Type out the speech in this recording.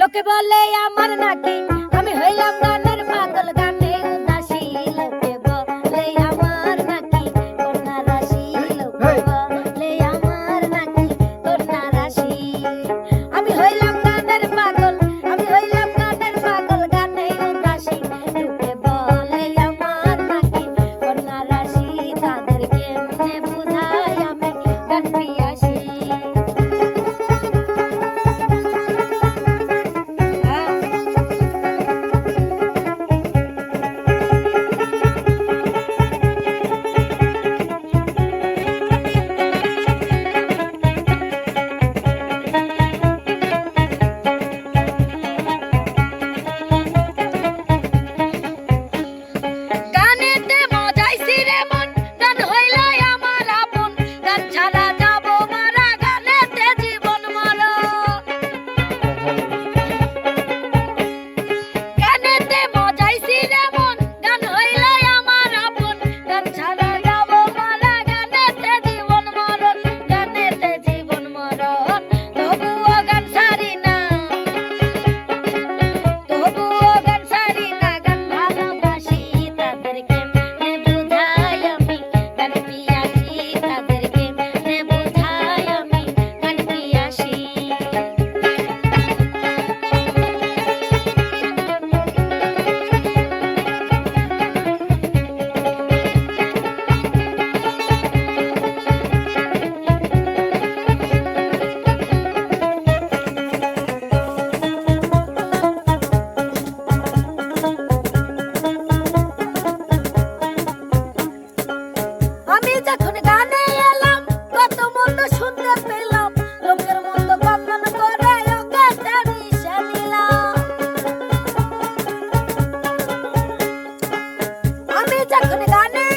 লোকে বলে আমার নাকি আমি হইলাম গানের পাগল গানে। উদাসী লোকে বলে আমার নাকি কন্যা রাশি লোকে বলে আমার নাকি কন্যা রাশি আমি হইলাম গানের পাগল আমি হইলাম গানের পাগল গানে। উদাসী লোকে বলে আমার নাকি কন্যা রাশি তাদের কেমনে चक्कर निकालने